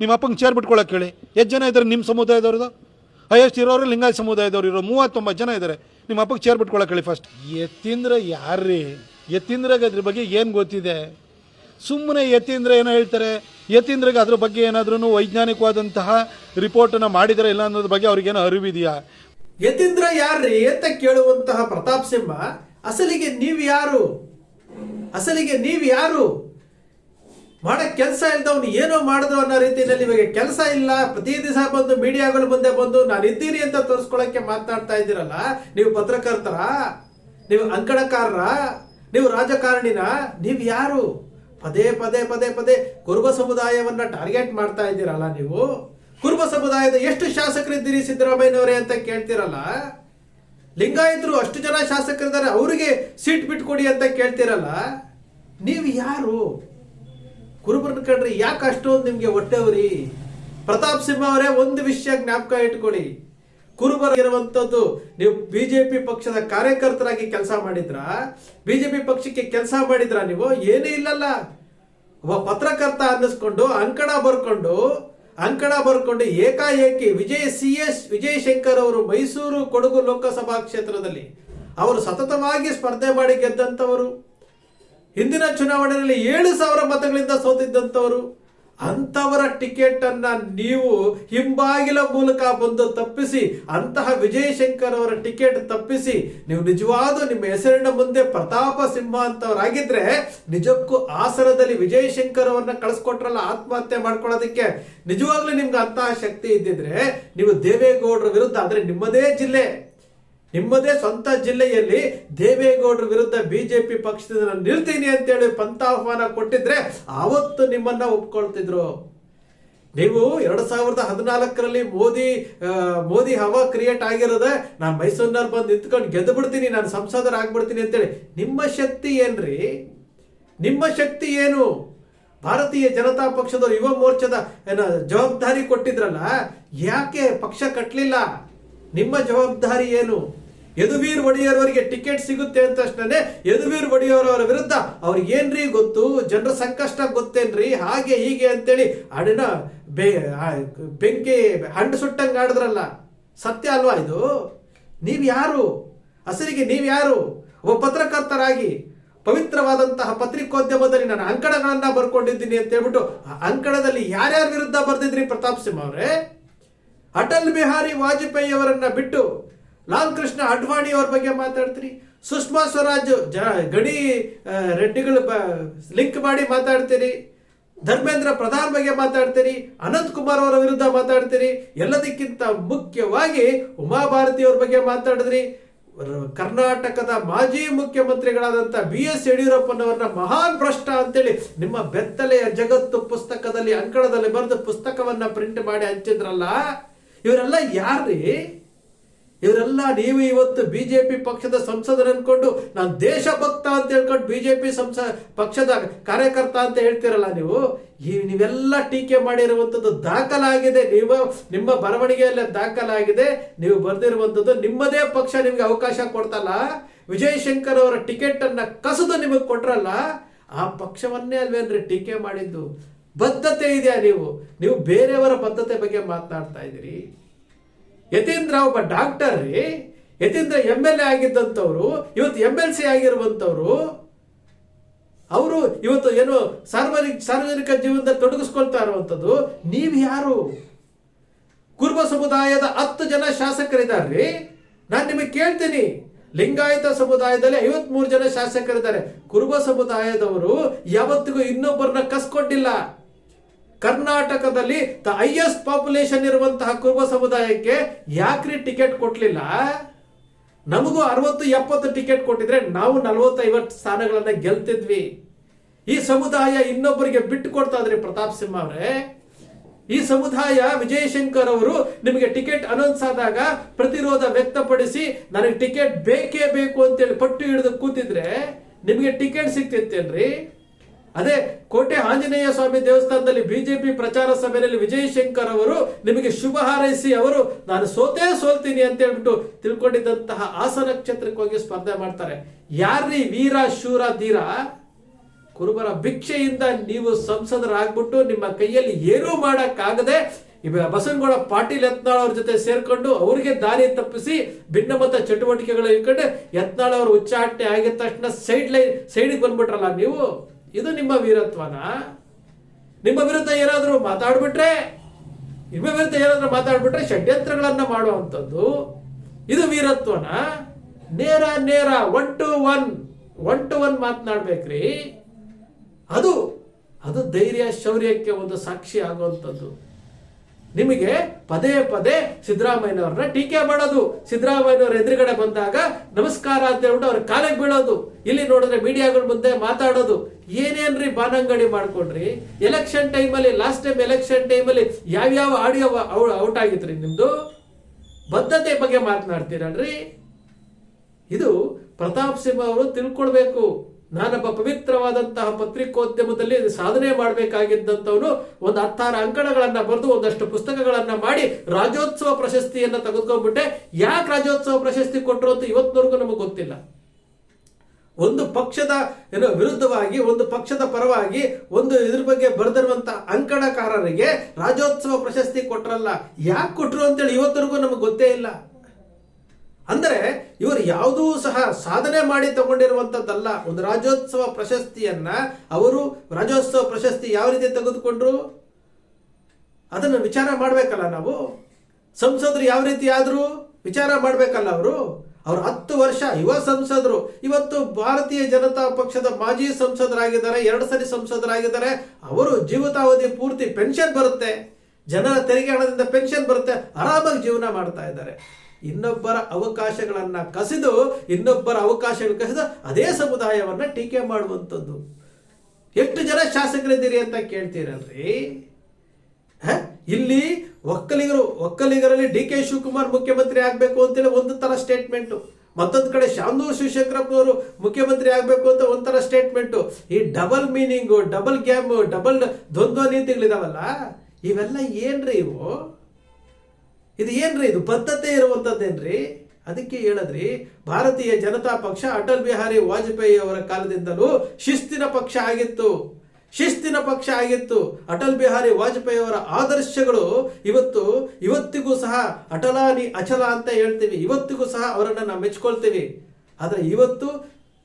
ನಿಮ್ಮ ಅಪ್ಪಂಗೆ ಚೇರ್ ಬಿಟ್ಕೊಳಕ್ಕೆ ಹೇಳಿ. ಎಷ್ಟು ಜನ ಇದ್ದಾರೆ ನಿಮ್ಮ ಸಮುದಾಯದವ್ರದ್ದು? ಹೈಯೆಸ್ಟ್ ಇರೋರು ಲಿಂಗಾಯತ್ ಸಮುದಾಯದವ್ರು ಇರೋ ಮೂವತ್ತೊಂಬತ್ತು ಜನ ಇದ್ದಾರೆ ನಿಮ್ಮ ಅಪ್ಪಗೆ ಚೇರ್ ಬಿಟ್ಕೊಳಕ್ಕೆ ಹೇಳಿ ಫಸ್ಟ್ ಎತ್ತಿಂದ್ರ ಯಾರ್ರೀ? ಎತ್ತಿಂದ್ರಾಗ ಅದ್ರ ಬಗ್ಗೆ ಏನು ಗೊತ್ತಿದೆ? ಸುಮ್ಮನೆ ಎತ್ತಿಂದ್ರ ಏನೋ ಹೇಳ್ತಾರೆ? ಎತ್ತಿಂದ್ರಾಗ ಅದ್ರ ಬಗ್ಗೆ ಏನಾದ್ರೂ ವೈಜ್ಞಾನಿಕವಾದಂತಹ ರಿಪೋರ್ಟನ್ನು ಮಾಡಿದರೆ ಇಲ್ಲ ಅನ್ನೋದ್ರ ಬಗ್ಗೆ ಅವ್ರಿಗೇನು ಅರಿವಿದೆಯಾ? ಯತೀಂದ್ರ ಯಾರ್ರಿ ಅಂತ ಕೇಳುವಂತಹ ಪ್ರತಾಪ್ ಸಿಂಹ ಅಸಲಿಗೆ ನೀವು ಯಾರು? ಅಸಲಿಗೆ ನೀವು ಯಾರು? ಮಾಡಕ್ ಕೆಲಸ ಇಲ್ದವನು ಏನೋ ಮಾಡಿದ್ರು ಅನ್ನೋ ರೀತಿಯಲ್ಲಿ ಇವಾಗ ಕೆಲಸ ಇಲ್ಲ. ಪ್ರತಿ ದಿವಸ ಬಂದು ಮೀಡಿಯಾಗಳು ಮುಂದೆ ಬಂದು, ನಾನು ಇದ್ದೀನಿ ಅಂತ ತೋರಿಸ್ಕೊಳಕ್ಕೆ ಮಾತನಾಡ್ತಾ ಇದ್ದೀರಲ್ಲ, ನೀವು ಪತ್ರಕರ್ತರ? ನೀವು ಅಂಕಣಕಾರರ? ನೀವು ರಾಜಕಾರಣಿನ? ನೀವು ಯಾರು? ಪದೇ ಪದೇ ಪದೇ ಪದೇ, ಕುರುಬ ಸಮುದಾಯವನ್ನ ಟಾರ್ಗೆಟ್ ಮಾಡ್ತಾ ಇದ್ದೀರಲ್ಲ ನೀವು? ಕುರುಬ ಸಮುದಾಯದ ಎಷ್ಟು ಶಾಸಕರಿದ್ದೀರಿ ಸಿದ್ದರಾಮಯ್ಯನವರೇ ಅಂತ ಕೇಳ್ತಿರಲ್ಲ? ಲಿಂಗಾಯತರು ಅಷ್ಟು ಜನ ಶಾಸಕರಿದ್ದಾರೆ, ಅವರಿಗೆ ಸೀಟ್ ಬಿಟ್ಕೊಡಿ ಅಂತ ಕೇಳ್ತಿರಲ್ಲ? ನೀವು ಯಾರು? ಕುರುಬರನ್ನ ಕಂಡ್ರೆ ಯಾಕೆ ಅಷ್ಟೊಂದು ನಿಮ್ಗೆ ಹೊಟ್ಟೆವ್ರಿ ಪ್ರತಾಪ್ ಸಿಂಹ ಅವರೇ ಒಂದು ವಿಷಯ ಜ್ಞಾಪಕ ಇಟ್ಕೊಳ್ಳಿ. ಕುರುಬರಿರುವಂತದ್ದು ನೀವು ಬಿಜೆಪಿ ಪಕ್ಷದ ಕಾರ್ಯಕರ್ತರಾಗಿ ಕೆಲಸ ಮಾಡಿದ್ರ? ಬಿಜೆಪಿ ಪಕ್ಷಕ್ಕೆ ಕೆಲಸ ಮಾಡಿದ್ರ ನೀವು? ಏನೂ ಇಲ್ಲಲ್ಲ. ಒಬ್ಬ ಪತ್ರಕರ್ತ ಅನ್ನಿಸ್ಕೊಂಡು, ಅಂಕಣ ಬರ್ಕೊಂಡು ಅಂಕಣ ಬರ್ಕೊಂಡು ಏಕಾಏಕಿ ವಿಜಯ್ ಸಿ ಎಸ್ ವಿಜಯ್ ಶಂಕರ್ ಅವರು ಮೈಸೂರು ಕೊಡಗು ಲೋಕಸಭಾ ಕ್ಷೇತ್ರದಲ್ಲಿ, ಅವರು ಸತತವಾಗಿ ಸ್ಪರ್ಧೆ ಮಾಡಿ ಗೆದ್ದಂಥವರು. ಹಿಂದಿನ ಚುನಾವಣೆಯಲ್ಲಿ ಏಳು ಸಾವಿರ ಮತಗಳಿಂದ ಸೋತಿದ್ದಂಥವರು, ಅಂಥವರ ಟಿಕೆಟ್ ಅನ್ನ ನೀವು ಹಿಂಬಾಗಿಲ ಮೂಲಕ ಬಂದು ತಪ್ಪಿಸಿ, ಅಂತಹ ವಿಜಯಶಂಕರ್ ಅವರ ಟಿಕೆಟ್ ತಪ್ಪಿಸಿ, ನೀವು ನಿಜವಾದ ನಿಮ್ಮ ಹೆಸರಿನ ಮುಂದೆ ಪ್ರತಾಪ ಸಿಂಹ ಅಂತವರಾಗಿದ್ರೆ, ನಿಜಕ್ಕೂ ಆಸನದಲ್ಲಿ ವಿಜಯಶಂಕರ್ ಅವರನ್ನ ಕಳಿಸ್ಕೊಟ್ರಲ್ಲ, ಆತ್ಮಹತ್ಯೆ ಮಾಡ್ಕೊಳ್ಳೋದಕ್ಕೆ? ನಿಜವಾಗ್ಲೂ ನಿಮ್ಗೆ ಅಂತಹ ಶಕ್ತಿ ಇದ್ದಿದ್ರೆ, ನೀವು ದೇವೇಗೌಡರ ವಿರುದ್ಧ, ಅಂದ್ರೆ ನಿಮ್ಮದೇ ಜಿಲ್ಲೆ. ನಿಮ್ಮದೇ ಸ್ವಂತ ಜಿಲ್ಲೆಯಲ್ಲಿ ದೇವೇಗೌಡರ ವಿರುದ್ಧ ಬಿಜೆಪಿ ಪಕ್ಷದಿಂದ ನಾನು ನಿಲ್ತೀನಿ ಅಂತೇಳಿ ಪಂಥಾಹ್ವಾನ ಕೊಟ್ಟಿದ್ರೆ ಆವತ್ತು ನಿಮ್ಮನ್ನ ಒಪ್ಕೊಳ್ತಿದ್ರು. ನೀವು ಎರಡು ಸಾವಿರದ ಹದಿನಾಲ್ಕರಲ್ಲಿ ಮೋದಿ ಮೋದಿ ಹವಾ ಕ್ರಿಯೇಟ್ ಆಗಿರೋದೆ ನಾನು ಮೈಸೂರಿನಲ್ಲಿ ಬಂದು ನಿಂತ್ಕೊಂಡು ಗೆದ್ದು ಬಿಡ್ತೀನಿ, ನಾನು ಸಂಸದರ ಆಗ್ಬಿಡ್ತೀನಿ ಅಂತೇಳಿ. ನಿಮ್ಮ ಶಕ್ತಿ ಏನ್ರಿ? ನಿಮ್ಮ ಶಕ್ತಿ ಏನು? ಭಾರತೀಯ ಜನತಾ ಪಕ್ಷದ ಯುವ ಮೋರ್ಚಾದ, ಏನ, ಜವಾಬ್ದಾರಿ ಕೊಟ್ಟಿದ್ರಲ್ಲ, ಯಾಕೆ ಪಕ್ಷ ಕಟ್ಟಲಿಲ್ಲ ನಿಮ್ಮ ಜವಾಬ್ದಾರಿ ಏನು? ಯದುವೀರ್ ಒಡೆಯರ್ ಅವರಿಗೆ ಟಿಕೆಟ್ ಸಿಗುತ್ತೆ ಅಂತ ತಕ್ಷಣನೇ ಯದುವೀರ್ ಒಡೆಯರ್ ಅವರ ವಿರುದ್ಧ ಅವ್ರಿಗೆ ಏನ್ರಿ ಗೊತ್ತು? ಜನರ ಸಂಕಷ್ಟ ಗೊತ್ತೇನ್ರಿ? ಹಾಗೆ ಹೀಗೆ ಅಂತೇಳಿ ಅಡಿನ ಬೆ ಬೆಂಕಿ ಹಂಡು ಸುಟ್ಟಂಗೆ ಆಡಿದ್ರಲ್ಲ, ಸತ್ಯ ಅಲ್ವಾ ಇದು? ನೀವು ಯಾರು? ಅಸಲಿಗೆ ನೀವು ಯಾರು? ಒಬ್ಬ ಪತ್ರಕರ್ತರಾಗಿ ಪವಿತ್ರವಾದಂತಹ ಪತ್ರಿಕೋದ್ಯಮದಲ್ಲಿ ನಾನು ಅಂಕಣಗಳನ್ನ ಬರ್ಕೊಂಡಿದ್ದೀನಿ ಅಂತ ಹೇಳ್ಬಿಟ್ಟು ಅಂಕಣದಲ್ಲಿ ಯಾರ್ಯಾರ ವಿರುದ್ಧ ಬರ್ದಿದ್ರಿ ಪ್ರತಾಪ್ ಸಿಂಹ ಅವರೇ? ಅಟಲ್ ಬಿಹಾರಿ ವಾಜಪೇಯಿ ಅವರನ್ನ ಬಿಟ್ಟು ಲಾಲ್ ಕೃಷ್ಣ ಅಡ್ವಾಣಿ ಅವ್ರ ಬಗ್ಗೆ ಮಾತಾಡ್ತೀರಿ? ಸುಷ್ಮಾ ಸ್ವರಾಜ್, ಜ ಗಡಿ ರೆಡ್ಡಿಗಳು ಲಿಂಕ್ ಮಾಡಿ ಮಾತಾಡ್ತೀರಿ. ಧರ್ಮೇಂದ್ರ ಪ್ರಧಾನ್ ಬಗ್ಗೆ ಮಾತಾಡ್ತೀರಿ. ಅನಂತ್ ಕುಮಾರ್ ಅವರ ವಿರುದ್ಧ ಮಾತಾಡ್ತೀರಿ. ಎಲ್ಲದಕ್ಕಿಂತ ಮುಖ್ಯವಾಗಿ ಉಮಾಭಾರತಿ ಅವ್ರ ಬಗ್ಗೆ ಮಾತಾಡಿದ್ರಿ. ಕರ್ನಾಟಕದ ಮಾಜಿ ಮುಖ್ಯಮಂತ್ರಿಗಳಾದಂಥ ಬಿ ಎಸ್ ಯಡಿಯೂರಪ್ಪನವರನ್ನ ಮಹಾನ್ ಭ್ರಷ್ಟ ಅಂತೇಳಿ ನಿಮ್ಮ ಬೆತ್ತಲೆಯ ಜಗತ್ತು ಪುಸ್ತಕದಲ್ಲಿ ಅಂಕಣದಲ್ಲಿ ಬರೆದು ಪುಸ್ತಕವನ್ನ ಪ್ರಿಂಟ್ ಮಾಡಿ ಹಂಚಿದ್ರಲ್ಲ? ಇವರೆಲ್ಲ ಯಾರ್ರಿ? ಇವರೆಲ್ಲ ನೀವು ಇವತ್ತು ಬಿಜೆಪಿ ಪಕ್ಷದ ಸಂಸದರು ಅನ್ಕೊಂಡು ನಾನು ದೇಶಭಕ್ತ ಅಂತ ಹೇಳ್ಕೊಂಡು ಬಿಜೆಪಿ ಸಂಸ, ಪಕ್ಷದ ಕಾರ್ಯಕರ್ತ ಅಂತ ಹೇಳ್ತೀರಲ್ಲ ನೀವು? ಈ ನೀವೆಲ್ಲ ಟೀಕೆ ಮಾಡಿರುವಂಥದ್ದು ದಾಖಲಾಗಿದೆ. ನೀವು ನಿಮ್ಮ ಬರವಣಿಗೆಯಲ್ಲೇ ದಾಖಲಾಗಿದೆ. ನೀವು ಬರೆದಿರುವಂಥದ್ದು ನಿಮ್ಮದೇ ಪಕ್ಷ ನಿಮಗೆ ಅವಕಾಶ ಕೊಡ್ತಲ್ಲ. ವಿಜಯ್ ಶಂಕರ್ ಅವರ ಟಿಕೆಟ್ ಅನ್ನ ಕಸದು ನಿಮಗೆ ಕೊಟ್ರಲ್ಲ. ಆ ಪಕ್ಷವನ್ನೇ ಅಲ್ವೇನ್ರಿ ಟೀಕೆ ಮಾಡಿದ್ದು? ಬದ್ಧತೆ ಇದೆಯಾ ನೀವು? ನೀವು ಬೇರೆಯವರ ಬದ್ಧತೆ ಬಗ್ಗೆ ಮಾತನಾಡ್ತಾ ಇದ್ದೀರಿ. ಯತೀಂದ್ರ ಒಬ್ಬ ಡಾಕ್ಟರ್ ರೀ, ಯತೀಂದ್ರ ಎಂ ಎಲ್ ಎ ಆಗಿದ್ದಂಥವ್ರು, ಇವತ್ತು ಎಂ ಎಲ್ ಸಿ ಆಗಿರುವಂಥವ್ರು, ಅವರು ಇವತ್ತು ಏನು ಸಾರ್ವಜನಿಕ ಸಾರ್ವಜನಿಕ ಜೀವನದಲ್ಲಿ ತೊಡಗಿಸ್ಕೊಳ್ತಾ ಇರುವಂಥದ್ದು, ನೀವು ಯಾರು? ಕುರುಬ ಸಮುದಾಯದ ಹತ್ತು ಜನ ಶಾಸಕರಿದ್ದಾರೆ ನಾನು ನಿಮಗೆ ಕೇಳ್ತೀನಿ, ಲಿಂಗಾಯತ ಸಮುದಾಯದಲ್ಲಿ ಐವತ್ಮೂರು ಜನ ಶಾಸಕರಿದ್ದಾರೆ. ಕುರುಬ ಸಮುದಾಯದವರು ಯಾವತ್ತಿಗೂ ಇನ್ನೊಬ್ಬರನ್ನ ಕಸ್ಕೊಂಡಿಲ್ಲ. ಕರ್ನಾಟಕದಲ್ಲಿ ದ ಹೈಯೆಸ್ಟ್ ಪಾಪ್ಯುಲೇಷನ್ ಇರುವಂತಹ ಕುರುಬ ಸಮುದಾಯಕ್ಕೆ ಯಾಕ್ರಿ ಟಿಕೆಟ್ ಕೊಟ್ಟಲಿಲ್ಲ ನಮಗೂ ಅರವತ್ತು, ಎಪ್ಪತ್ತು ಟಿಕೆಟ್ ಕೊಟ್ಟಿದ್ರೆ ನಾವು ನಲವತ್ತೈವತ್ತು ಸ್ಥಾನಗಳನ್ನ ಗೆಲ್ತಿದ್ವಿ. ಈ ಸಮುದಾಯ ಇನ್ನೊಬ್ಬರಿಗೆ ಬಿಟ್ಟು ಕೊಡ್ತಾ ಇದ್ರಿ ಪ್ರತಾಪ್ ಸಿಂಹ ಅವರೇ. ಈ ಸಮುದಾಯ ವಿಜಯಶಂಕರ್ ಅವರು ನಿಮಗೆ ಟಿಕೆಟ್ ಅನೌನ್ಸ್ ಆದಾಗ ಪ್ರತಿರೋಧ ವ್ಯಕ್ತಪಡಿಸಿ ನನಗೆ ಟಿಕೆಟ್ ಬೇಕೇ ಬೇಕು ಅಂತೇಳಿ ಪಟ್ಟು ಹಿಡಿದು ಕೂತಿದ್ರೆ ನಿಮಗೆ ಟಿಕೆಟ್ ಸಿಕ್ತಿತ್ತೇನ್ರಿ ಅದೇ ಕೋಟೆ ಆಂಜನೇಯ ಸ್ವಾಮಿ ದೇವಸ್ಥಾನದಲ್ಲಿ ಬಿಜೆಪಿ ಪ್ರಚಾರ ಸಭೆಯಲ್ಲಿ ವಿಜಯಶಂಕರ್ ಅವರು ನಿಮಗೆ ಶುಭ ಹಾರೈಸಿ ಅವರು, ನಾನು ಸೋತೇ ಸೋಲ್ತೀನಿ ಅಂತ ಹೇಳ್ಬಿಟ್ಟು ತಿಳ್ಕೊಂಡಿದ್ದಂತಹ ಹಾಸನ ಕ್ಷೇತ್ರಕ್ಕೆ ಹೋಗಿ ಸ್ಪರ್ಧೆ ಮಾಡ್ತಾರೆ. ಯಾರ್ರೀ ವೀರ, ಶೂರ, ಧೀರ? ಕುರುಬರ ಭಿಕ್ಷೆಯಿಂದ ನೀವು ಸಂಸದರಾಗ್ಬಿಟ್ಟು ನಿಮ್ಮ ಕೈಯಲ್ಲಿ ಏನೂ ಮಾಡೋಕ್ಕಾಗದೆ ಇವ ಬಸವನಗೌಡ ಪಾಟೀಲ್ ಯತ್ನಾಳ್ ಅವ್ರ ಜೊತೆ ಸೇರ್ಕೊಂಡು ಅವರಿಗೆ ದಾರಿ ತಪ್ಪಿಸಿ ಭಿನ್ನಮತ ಚಟುವಟಿಕೆಗಳು ಇಟ್ಕೊಂಡು ಯತ್ನಾಳ್ ಅವರು ಉಚ್ಚಾಟನೆ ಆಗಿದ ತಕ್ಷಣ ಸೈಡ್ ಲೈನ್ ಸೈಡಿಗೆ ಬಂದ್ಬಿಟ್ರಲ್ಲ ನೀವು? ಇದು ನಿಮ್ಮ ವೀರತ್ವನ? ನಿಮ್ಮ ವಿರುದ್ಧ ಏನಾದರೂ ಮಾತಾಡ್ಬಿಟ್ರೆ, ನಿಮ್ಮ ವಿರುದ್ಧ ಏನಾದರೂ ಮಾತಾಡ್ಬಿಟ್ರೆ ಷಡ್ಯಂತ್ರಗಳನ್ನ ಮಾಡುವಂಥದ್ದು ಇದು ವೀರತ್ವನ? ನೇರ ನೇರ one to one one to one ಮಾತನಾಡ್ಬೇಕ್ರಿ. ಅದು ಅದು ಧೈರ್ಯ, ಶೌರ್ಯಕ್ಕೆ ಒಂದು ಸಾಕ್ಷಿ ಆಗುವಂಥದ್ದು. ನಿಮಗೆ ಪದೇ ಪದೇ ಸಿದ್ದರಾಮಯ್ಯನವ್ರನ್ನ ಟೀಕೆ ಮಾಡೋದು. ಸಿದ್ದರಾಮಯ್ಯನವ್ರ ಎದುರುಗಡೆ ಬಂದಾಗ ನಮಸ್ಕಾರ ಅಂತ ಹೇಳ್ಬಿಟ್ಟು ಅವ್ರ ಕಾಲಿಗೆ ಬೀಳೋದು. ಇಲ್ಲಿ ನೋಡಿದ್ರೆ ಮೀಡಿಯಾಗಳ ಮುಂದೆ ಮಾತಾಡೋದು. ಏನೇನ್ರಿ ಬಾನಂಗಡಿ ಮಾಡ್ಕೊಂಡ್ರಿ? ಎಲೆಕ್ಷನ್ ಟೈಮಲ್ಲಿ, ಲಾಸ್ಟ್ ಟೈಮ್ ಎಲೆಕ್ಷನ್ ಟೈಮಲ್ಲಿ ಯಾವ್ಯಾವ ಆಡಿಯೋ ಔಟ್ ಆಗಿತ್ರಿ ನಿಮ್ದು? ಬದ್ಧತೆ ಬಗ್ಗೆ ಮಾತನಾಡ್ತೀರಲ್ರಿ? ಇದು ಪ್ರತಾಪ್ ಸಿಂಹ ಅವರು ತಿಳ್ಕೊಳ್ಬೇಕು. ನಾನೊಬ್ಬ ಪವಿತ್ರವಾದಂತಹ ಪತ್ರಿಕೋದ್ಯಮದಲ್ಲಿ ಸಾಧನೆ ಮಾಡಬೇಕಾಗಿದ್ದಂಥವನು ಒಂದು ಹತ್ತಾರು ಅಂಕಣಗಳನ್ನು ಬರೆದು ಒಂದಷ್ಟು ಪುಸ್ತಕಗಳನ್ನು ಮಾಡಿ ರಾಜ್ಯೋತ್ಸವ ಪ್ರಶಸ್ತಿಯನ್ನು ತೆಗೆದುಕೊಂಡ್ಬಿಟ್ಟೆ. ಯಾಕೆ ರಾಜ್ಯೋತ್ಸವ ಪ್ರಶಸ್ತಿ ಕೊಟ್ಟರು ಅಂತ ಇವತ್ತಿನವರೆಗೂ ನಮಗೆ ಗೊತ್ತಿಲ್ಲ. ಒಂದು ಪಕ್ಷದ ಏನೋ ವಿರುದ್ಧವಾಗಿ, ಒಂದು ಪಕ್ಷದ ಪರವಾಗಿ, ಒಂದು ಇದ್ರ ಬಗ್ಗೆ ಬರೆದಿರುವಂಥ ಅಂಕಣಕಾರರಿಗೆ ರಾಜ್ಯೋತ್ಸವ ಪ್ರಶಸ್ತಿ ಕೊಟ್ಟರಲ್ಲ ಯಾಕೆ ಕೊಟ್ಟರು ಅಂತೇಳಿ ಇವತ್ತರೆಗೂ ನಮಗೆ ಗೊತ್ತೇ ಇಲ್ಲ. ಅಂದರೆ ಇವರು ಯಾವುದೂ ಸಹ ಸಾಧನೆ ಮಾಡಿ ತಗೊಂಡಿರುವಂಥದ್ದಲ್ಲ. ಒಂದು ರಾಜ್ಯೋತ್ಸವ ಪ್ರಶಸ್ತಿಯನ್ನ ಅವರು ರಾಜ್ಯೋತ್ಸವ ಪ್ರಶಸ್ತಿ ಯಾವ ರೀತಿ ತೆಗೆದುಕೊಂಡ್ರು? ಅದನ್ನು ವಿಚಾರ ಮಾಡಬೇಕಲ್ಲ ನಾವು? ಸಂಸದರು ಯಾವ ರೀತಿ ಆದರೂ ವಿಚಾರ ಮಾಡಬೇಕಲ್ಲ ಅವರು? ಅವರು ಹತ್ತು ವರ್ಷ ಯುವ ಸಂಸದರು. ಇವತ್ತು ಭಾರತೀಯ ಜನತಾ ಪಕ್ಷದ ಮಾಜಿ ಸಂಸದರಾಗಿದ್ದಾರೆ, ಎರಡು ಸರಿ ಸಂಸದರಾಗಿದ್ದಾರೆ. ಅವರು ಜೀವಿತಾವಧಿ ಪೂರ್ತಿ ಪೆನ್ಷನ್ ಬರುತ್ತೆ. ಜನರ ತೆರಿಗೆ ಹಣದಿಂದ ಪೆನ್ಷನ್ ಬರುತ್ತೆ. ಆರಾಮಾಗಿ ಜೀವನ ಮಾಡ್ತಾ ಇದ್ದಾರೆ. ಇನ್ನೊಬ್ಬರ ಅವಕಾಶಗಳನ್ನು ಕಸಿದು, ಇನ್ನೊಬ್ಬರ ಅವಕಾಶಗಳು ಕಸಿದು ಅದೇ ಸಮುದಾಯವನ್ನ ಟೀಕೆ ಮಾಡುವಂಥದ್ದು. ಎಷ್ಟು ಜನ ಶಾಸಕರಿದ್ದೀರಿ ಅಂತ ಕೇಳ್ತೀರಲ್ರಿ? ಇಲ್ಲಿ ಒಕ್ಕಲಿಗರು, ಒಕ್ಕಲಿಗರಲ್ಲಿ ಡಿ ಕೆ ಶಿವಕುಮಾರ್ ಮುಖ್ಯಮಂತ್ರಿ ಆಗಬೇಕು ಅಂತೇಳಿ ಒಂದು ತರ ಸ್ಟೇಟ್ಮೆಂಟು ಮತ್ತೊಂದು ಕಡೆ ಶಾಮನೂರು ಶಿವಶಂಕರಪ್ಪನವರು ಮುಖ್ಯಮಂತ್ರಿ ಆಗಬೇಕು ಅಂತ ಒಂಥರ ಸ್ಟೇಟ್ಮೆಂಟು ಈ double meaning double game double ದ್ವಂದ್ವ ನೀತಿಗಳಿದಾವಲ್ಲ, ಇವೆಲ್ಲ ಏನ್ರಿ ಇವು? ಇದು ಏನ್ರಿ? ಇದು ಬದ್ಧತೆ ಇರುವಂಥದ್ದೇನ್ರಿ ಅದಕ್ಕೆ ಹೇಳದ್ರಿ, ಭಾರತೀಯ ಜನತಾ ಪಕ್ಷ ಅಟಲ್ ಬಿಹಾರಿ ವಾಜಪೇಯಿ ಅವರ ಕಾಲದಿಂದಲೂ ಶಿಸ್ತಿನ ಪಕ್ಷ ಆಗಿತ್ತು. ಶಿಸ್ತಿನ ಪಕ್ಷ ಆಗಿತ್ತು. ಅಟಲ್ ಬಿಹಾರಿ ವಾಜಪೇಯಿ ಅವರ ಆದರ್ಶಗಳು ಇವತ್ತು, ಇವತ್ತಿಗೂ ಸಹ ಅಟಲಾನಿ ಅಚಲ ಅಂತ ಹೇಳ್ತೀವಿ. ಇವತ್ತಿಗೂ ಸಹ ಅವರನ್ನು ನಾವು ಮೆಚ್ಕೊಳ್ತೀವಿ. ಆದರೆ ಇವತ್ತು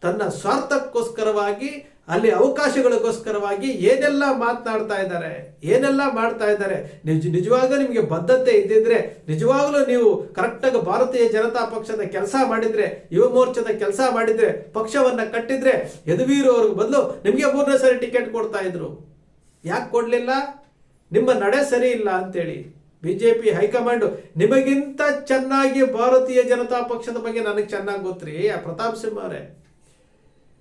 ತನ್ನ ಸ್ವಾರ್ಥಕ್ಕೋಸ್ಕರವಾಗಿ, ಅಲ್ಲಿ ಅವಕಾಶಗಳಿಗೋಸ್ಕರವಾಗಿ ಏನೆಲ್ಲ ಮಾತನಾಡ್ತಾ ಇದ್ದಾರೆ, ಏನೆಲ್ಲ ಮಾಡ್ತಾ ಇದ್ದಾರೆ, ನಿಜ ನಿಜವಾಗ ನಿಮಗೆ ಬದ್ಧತೆ ಇದ್ದಿದ್ರೆ, ನಿಜವಾಗ್ಲೂ ನೀವು ಕರೆಕ್ಟಾಗಿ ಭಾರತೀಯ ಜನತಾ ಪಕ್ಷದ ಕೆಲಸ ಮಾಡಿದ್ರೆ, ಯುವ ಮೋರ್ಚಾದ ಕೆಲಸ ಮಾಡಿದ್ರೆ, ಪಕ್ಷವನ್ನ ಕಟ್ಟಿದ್ರೆ ಯದುವೀರು ಅವ್ರಿಗೆ ಬದಲು ನಿಮಗೆ ಮೂರನೇ ಸಾರಿ ಟಿಕೆಟ್ ಕೊಡ್ತಾ ಇದ್ರು. ಯಾಕೆ ಕೊಡ್ಲಿಲ್ಲ? ನಿಮ್ಮ ನಡೆ ಸರಿ ಇಲ್ಲ ಅಂತೇಳಿ. ಪಿ ಹೈಕಮಾಂಡ್, ನಿಮಗಿಂತ ಚೆನ್ನಾಗಿ ಭಾರತೀಯ ಜನತಾ ಪಕ್ಷದ ಬಗ್ಗೆ ನನಗೆ ಚೆನ್ನಾಗಿ ಗೊತ್ತ್ರಿ ಪ್ರತಾಪ್ ಸಿಂಹ ಅವರೇ.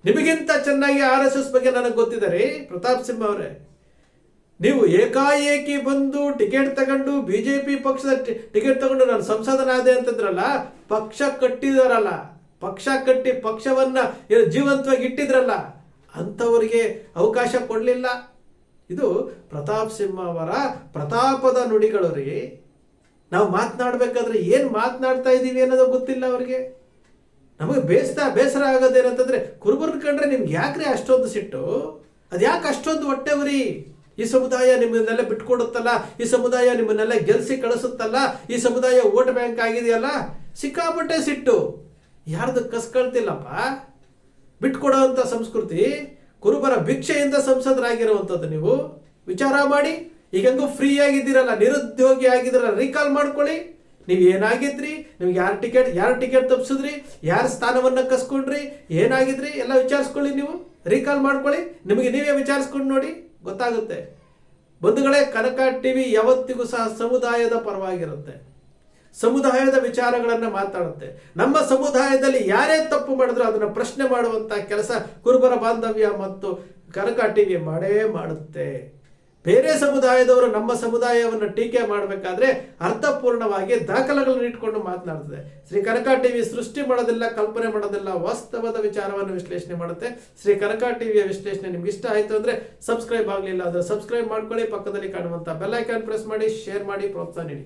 ನಿಮಗಿಂತ ಚೆನ್ನಾಗಿ ಆರ್ ಎಸ್ ಎಸ್ ಬಗ್ಗೆ ನನಗೆ ಗೊತ್ತಿದ್ದಾರೆ, ಪ್ರತಾಪ್ ಸಿಂಹ ಅವರೇ. ನೀವು ಏಕಾಏಕಿ ಬಂದು ಟಿಕೆಟ್ ತಗೊಂಡು ಬಿಜೆಪಿ ಪಕ್ಷದ ಟಿ- ಟಿಕೆಟ್ ತಗೊಂಡು ನಾನು ಸಂಸದನಾದೆ ಅಂತಂದ್ರಲ್ಲ, ಪಕ್ಷ ಕಟ್ಟಿದಾರಲ್ಲ, ಪಕ್ಷ ಕಟ್ಟಿ ಪಕ್ಷವನ್ನ ಜೀವಂತವಾಗಿ ಇಟ್ಟಿದ್ರಲ್ಲ, ಅಂಥವರಿಗೆ ಅವಕಾಶ ಕೊಡಲಿಲ್ಲ. ಇದು ಪ್ರತಾಪ್ ಸಿಂಹ ಅವರ ಪ್ರತಾಪದ ನುಡಿಗಳು. ರೀ ನಾವು ಮಾತನಾಡಬೇಕಾದ್ರೆ ಏನು ಮಾತನಾಡ್ತಾ ಇದ್ದೀವಿ ಅನ್ನೋದು ಗೊತ್ತಿಲ್ಲ ಅವ್ರಿಗೆ. ನಮಗೆ ಬೇಸ್ತಾ ಬೇಸರ ಆಗೋದೇನಂತಂದ್ರೆ ಕುರುಬರ್ನ ಕಂಡ್ರೆ ನಿಮ್ಗೆ ಯಾಕ್ರಿ ಅಷ್ಟೊಂದು ಸಿಟ್ಟು? ಅದು ಯಾಕೆ ಅಷ್ಟೊಂದು ಹೊಟ್ಟೆ ಉರಿ? ಈ ಸಮುದಾಯ ನಿಮ್ಮನ್ನೆಲ್ಲ ಬಿಟ್ಕೊಡುತ್ತಲ್ಲ, ಈ ಸಮುದಾಯ ನಿಮ್ಮನ್ನೆಲ್ಲ ಗೆಲ್ಸಿ ಕಳಿಸುತ್ತಲ್ಲ, ಈ ಸಮುದಾಯ ವೋಟ್ ಬ್ಯಾಂಕ್ ಆಗಿದೆಯಲ್ಲ, ಸಿಕ್ಕಾಪಟ್ಟೆ ಸಿಟ್ಟು. ಯಾರ್ದು ಕಸ್ಕೊಳ್ತಿಲ್ಲಪ್ಪ? ಬಿಟ್ಕೊಡೋವಂಥ ಸಂಸ್ಕೃತಿ, ಕುರುಬರ ಭಿಕ್ಷೆಯಿಂದ ಸಂಸದರಾಗಿರುವಂಥದ್ದು ನೀವು. ವಿಚಾರ ಮಾಡಿ, ಈಗ ಹೆಂಗೋ ಫ್ರೀ ಆಗಿದ್ದೀರಲ್ಲ, ನಿರುದ್ಯೋಗಿ ಆಗಿದ್ದೀರಲ್ಲ ರೀಕಾಲ್ ಮಾಡ್ಕೊಳ್ಳಿ. ನೀವು ಏನಾಗಿದ್ರಿ? ನಿಮ್ಗೆ ಯಾರು ಟಿಕೆಟ್ ಯಾರು ಟಿಕೆಟ್ ತಪ್ಪಿಸಿದ್ರಿ ಯಾರು ಸ್ಥಾನವನ್ನ ಕಸ್ಕೊಂಡ್ರಿ? ಏನಾಗಿದ್ರಿ? ಎಲ್ಲ ವಿಚಾರಿಸ್ಕೊಳ್ಳಿ ನೀವು ರೀಕಾಲ್ ಮಾಡ್ಕೊಳ್ಳಿ. ನಿಮಗೆ ನೀವೇ ವಿಚಾರಿಸ್ಕೊಂಡು ನೋಡಿ, ಗೊತ್ತಾಗುತ್ತೆ. ಬಂಧುಗಳೇ, ಕನಕ ಟಿವಿ ಯಾವತ್ತಿಗೂ ಸಹ ಸಮುದಾಯದ ಪರವಾಗಿರುತ್ತೆ. ಸಮುದಾಯದ ವಿಚಾರಗಳನ್ನ ಮಾತಾಡುತ್ತೆ. ನಮ್ಮ ಸಮುದಾಯದಲ್ಲಿ ಯಾರೇ ತಪ್ಪು ಮಾಡಿದ್ರು ಅದನ್ನ ಪ್ರಶ್ನೆ ಮಾಡುವಂತ ಕೆಲಸ ಕುರುಬರ ಬಾಂಧವ್ಯ ಮತ್ತು ಕನಕ ಟಿವಿ ಮಾಡೇ ಮಾಡುತ್ತೆ. ಬೇರೆ ಸಮುದಾಯದವರು ನಮ್ಮ ಸಮುದಾಯವನ್ನು ಟೀಕೆ ಮಾಡಬೇಕಾದ್ರೆ ಅರ್ಥಪೂರ್ಣವಾಗಿ ದಾಖಲೆಗಳನ್ನು ಇಟ್ಕೊಂಡು ಮಾತನಾಡ್ತದೆ. ಶ್ರೀ ಕನಕ ಟಿವಿ ಸೃಷ್ಟಿ ಮಾಡೋದಿಲ್ಲ, ಕಲ್ಪನೆ ಮಾಡೋದಿಲ್ಲ, ವಾಸ್ತವದ ವಿಚಾರವನ್ನು ವಿಶ್ಲೇಷಣೆ ಮಾಡುತ್ತೆ. ಶ್ರೀ ಕನಕ ಟಿವಿಯ ವಿಶ್ಲೇಷಣೆ ನಿಮ್ಗೆ ಇಷ್ಟ ಆಯ್ತು ಅಂದ್ರೆ ಸಬ್ಸ್ಕ್ರೈಬ್ ಆಗಲಿಲ್ಲ ಅಂದ್ರೆ ಸಬ್ಸ್ಕ್ರೈಬ್ ಮಾಡ್ಕೊಳ್ಳಿ, ಪಕ್ಕದಲ್ಲಿ ಕಾಣುವಂತ ಬೆಲ್ ಐಕಾನ್ ಪ್ರೆಸ್ ಮಾಡಿ, ಶೇರ್ ಮಾಡಿ, ಪ್ರೋತ್ಸಾಹ ನೀಡಿ.